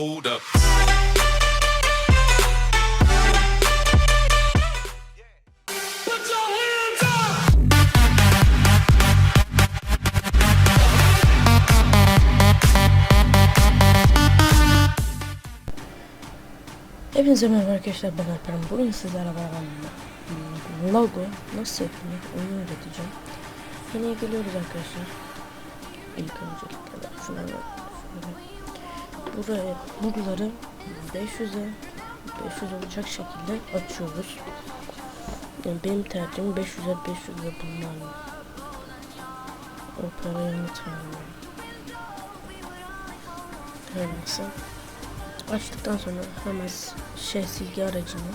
Hold up. Put your hands up. Hepinize merhaba arkadaşlar ben Alperen bugün sizlerle beraber logo nasıl yapılır onu öğreteceğim Yine geliyoruz arkadaşlar İlk öncelikle ben şuna şöyle buraya buraları 500'e 500 olacak şekilde açıyoruz. Yani benim tercihim 500'e 500'e bunlarla. O parayı unutmayalım. Her neyse. Açtıktan sonra hemen şey silgi aracını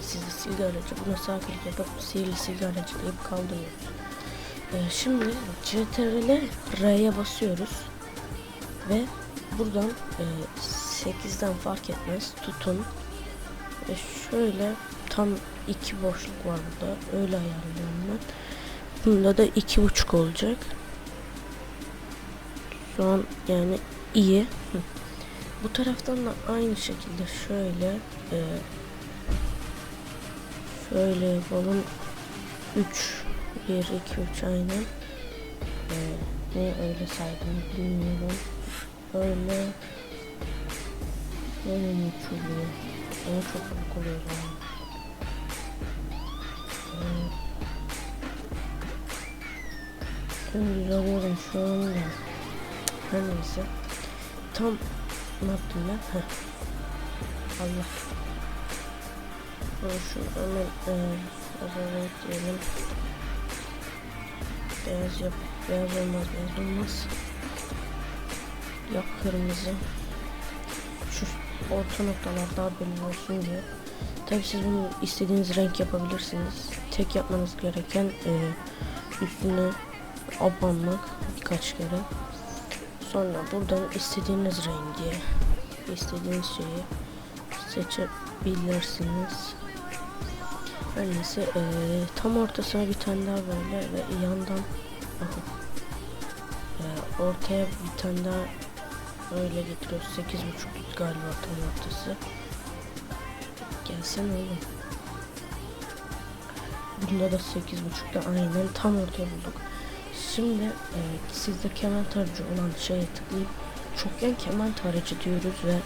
sizi silgi aracı buna sağ klik yapıp sihirli silgi aracı deyip kaldırıyoruz. Ee, şimdi CTRL R'ye basıyoruz ve buradan e, 8'den fark etmez tutun ve şöyle tam iki boşluk var burada öyle ayarlıyorum ben. Bunda da iki buçuk olacak. Şu an yani iyi. Hı. Bu taraftan da aynı şekilde şöyle e, şöyle yapalım 3 1 2 3 aynen e, ne öyle saydım bilmiyorum öyle öyle uçuluyor ama çok çabuk oluyor e, öyle alıyorum şu anda her neyse tam ne yaptım ben? Heh. Allah. Bunu şu hemen e, zaman diyelim. Beyaz yap. Beyaz olmaz. Beyaz olmaz. Yap kırmızı. Şu orta noktalar daha belli olsun diye. Tabi siz bunu istediğiniz renk yapabilirsiniz. Tek yapmanız gereken e, üstüne abanmak birkaç kere. Sonra buradan istediğiniz rengi, istediğiniz şeyi seçebilirsiniz. Her neyse eee, tam ortasına bir tane daha böyle ve yandan bakın eee, ortaya bir tane daha öyle getiriyoruz. 8.5 galiba tam ortası. Gelsene oğlum. Bunda da 8.5'da aynen tam ortaya bulduk. Şimdi e, sizde keman tarayıcı olan şeye tıklayıp çokgen keman tarayıcı diyoruz ve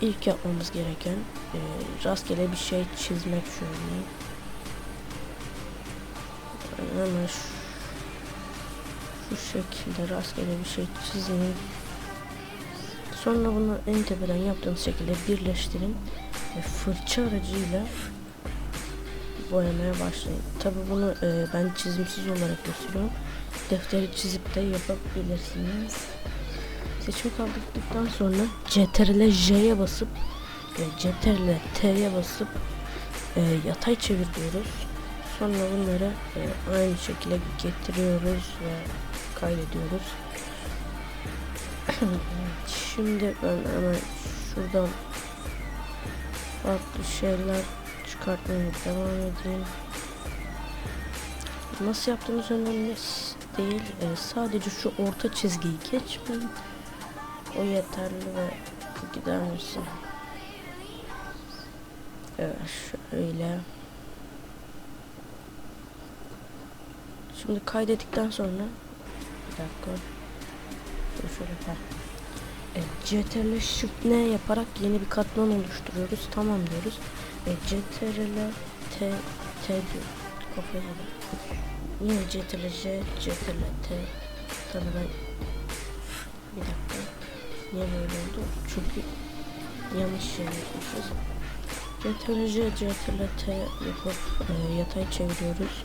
ilk yapmamız gereken e, rastgele bir şey çizmek şöyle. Hemen şu, şu şekilde rastgele bir şey çizin. Sonra bunu en tepeden yaptığınız şekilde birleştirin ve fırça aracıyla boyamaya başlayın. Tabi bunu e, ben çizimsiz olarak gösteriyorum. Defteri çizip de yapabilirsiniz. Seçimi kaldırdıktan sonra CTRL J'ye basıp e, CTRL T'ye basıp e, yatay çevir diyoruz. Sonra bunları e, aynı şekilde getiriyoruz ve kaydediyoruz. Şimdi ben hemen şuradan farklı şeyler çıkartmaya devam edeyim. Nasıl yaptığımız önemli değil. Ee, sadece şu orta çizgiyi geçmeyin. O yeterli ve gider misin? Evet şöyle. Şimdi kaydettikten sonra bir dakika. Dur şöyle ha. Evet, CTRL Shift N yaparak yeni bir katman oluşturuyoruz. Tamam diyoruz. E, CTRL T T diyor. Kafayı yedim. Yine CTRL J CTRL T Tabii ben bir dakika. Niye böyle oldu? Çünkü yanlış şey yapmışız. CTRL J CTRL T yapıp e, yatay çeviriyoruz.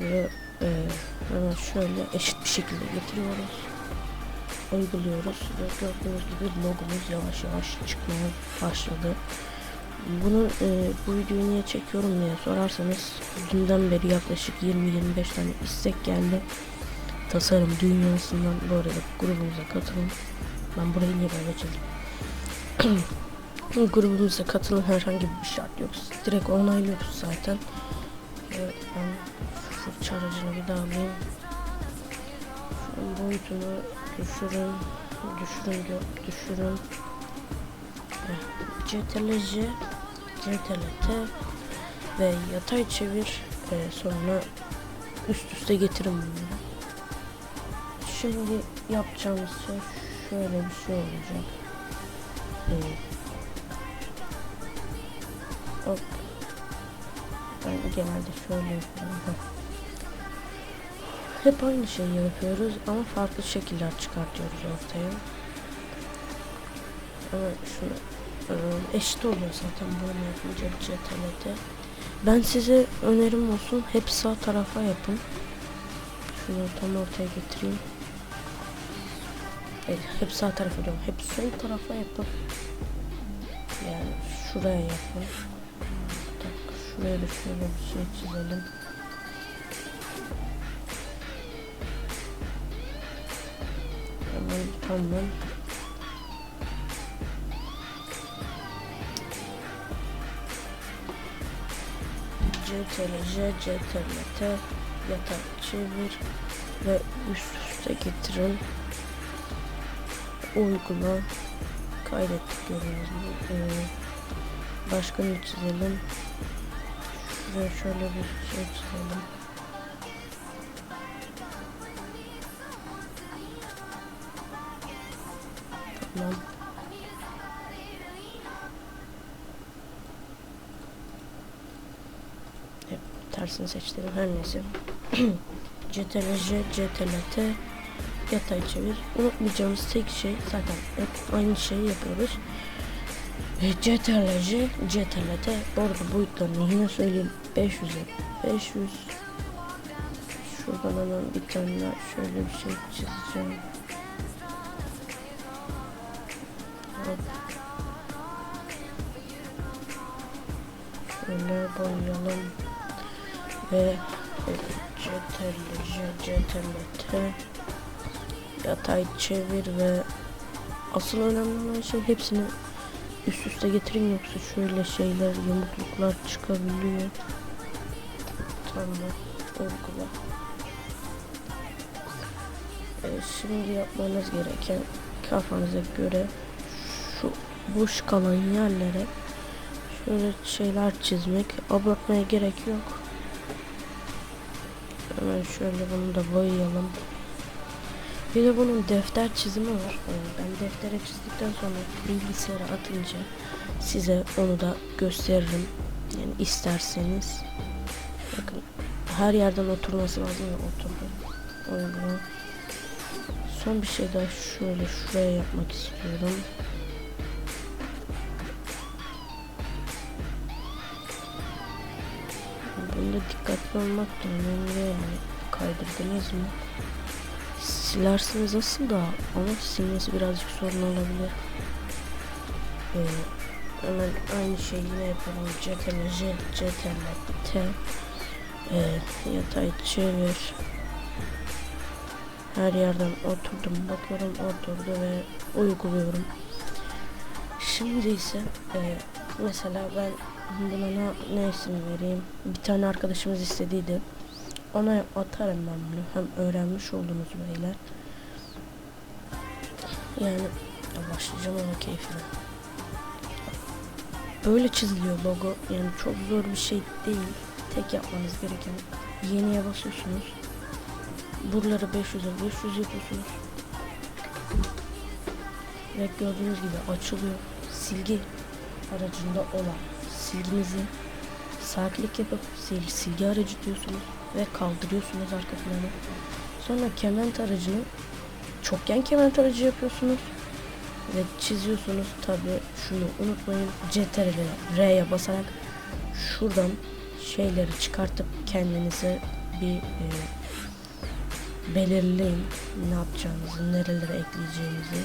Ve e, hemen şöyle eşit bir şekilde getiriyoruz. Uyguluyoruz ve gördüğünüz gibi logomuz yavaş yavaş çıkmaya başladı. Bunu e, bu videoyu niye çekiyorum diye sorarsanız dünden beri yaklaşık 20-25 tane istek geldi. Tasarım dünyasından bu arada grubumuza katılın. Ben burayı niye böyle çizdim? grubumuza katılın herhangi bir şart yok. Direkt onaylıyoruz zaten. Evet ben fırça aracını bir daha alayım. Boyutunu düşürün. Düşürün diyor. Düşürün. CTRL J, CTRL T ve yatay çevir e, sonra üst üste getirin bunları. Şimdi yapacağımız şey şöyle bir şey olacak. Ee, hop. Ben genelde şöyle yapıyorum. Hep aynı şeyi yapıyoruz ama farklı şekiller çıkartıyoruz ortaya. Ama şunu e, eşit oluyor zaten böyle yapınca CTRL'de. Ben size önerim olsun hep sağ tarafa yapın. Şunu tam ortaya getireyim. Evet, hep sağ tarafa diyorum. Hep sol tarafa yapın. Yani şuraya yapın. Dakika, şuraya da şöyle bir şey çizelim. Tamam. CTRL CTRL yatak çevir ve üst üste getirin. Uygula. Kaydettik gördüğünüz. Ee, başka ne çizelim? Şuraya şöyle bir şey çizelim. Tersini seçtim. Her neyse. CTRL J, CTRL T yatay çevir. Unutmayacağımız tek şey zaten hep aynı şeyi yapıyoruz. E, CTRL J, CTRL T. Bu arada boyutlarını yine söyleyeyim. 500'e 500. Şuradan hemen bir tane şöyle bir şey çizeceğim. Şöyle boyayalım. Ve CTRL T yatay çevir ve asıl önemli olan şey hepsini üst üste getirin yoksa şöyle şeyler yamukluklar çıkabiliyor. Tamam uygula. Ee, şimdi yapmanız gereken kafanıza göre şu boş kalan yerlere şöyle şeyler çizmek abartmaya gerek yok. Hemen şöyle bunu da boyayalım. Bir de bunun defter çizimi var. Ee, Ben deftere çizdikten sonra bilgisayara atınca size onu da gösteririm. Yani isterseniz. Bakın her yerden oturması lazım ya oturdu. Uygula. Son bir şey daha şöyle şuraya yapmak istiyorum. Bunda dikkatli olmak da önemli yani. Kaydırdınız mı? Silersiniz nasıl da ama silmesi birazcık sorun olabilir. Ee, hemen aynı şeyi yine yapalım. CTRL J, CTRL T ee, yatay çevir. Her yerden oturdum, bakıyorum oturdu ve uyguluyorum. Şimdi ise e, mesela ben buna ne, ne isim vereyim? Bir tane arkadaşımız istediydi. Ona atarım ben bunu. Hem öğrenmiş oldunuz beyler. Yani ya başlayacağım ama keyfine. Böyle çiziliyor logo. Yani çok zor bir şey değil. Tek yapmanız gereken yeniye basıyorsunuz. Buraları 500'e 500 yapıyorsunuz. Ve gördüğünüz gibi açılıyor. Silgi aracında olan silginizi sağ klik yapıp sil, silgi aracı diyorsunuz ve kaldırıyorsunuz arka planı. Sonra kement aracını çokgen kement aracı yapıyorsunuz ve çiziyorsunuz. Tabi şunu unutmayın. CTRL R'ye basarak şuradan şeyleri çıkartıp kendinize bir e, belirleyin ne yapacağınızı, nerelere ekleyeceğinizi.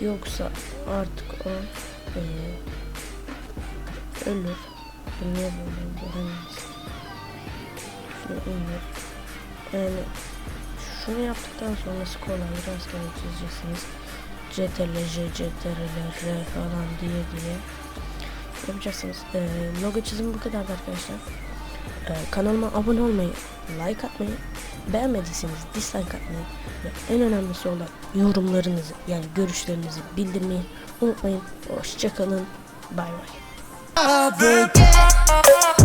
Yoksa artık o e, ölür. Niye oldu? Hani şunu ölür. Yani şunu yaptıktan sonrası kolay. Rastgele çizeceksiniz. CTRL, CTRL, falan diye diye yapacaksınız. E, logo çizimi bu kadar arkadaşlar. Ee, kanalıma abone olmayı, like atmayı, beğenmediyseniz dislike atmayı ve en önemlisi olan yorumlarınızı yani görüşlerinizi bildirmeyi unutmayın. Hoşçakalın. Bay bay. other day.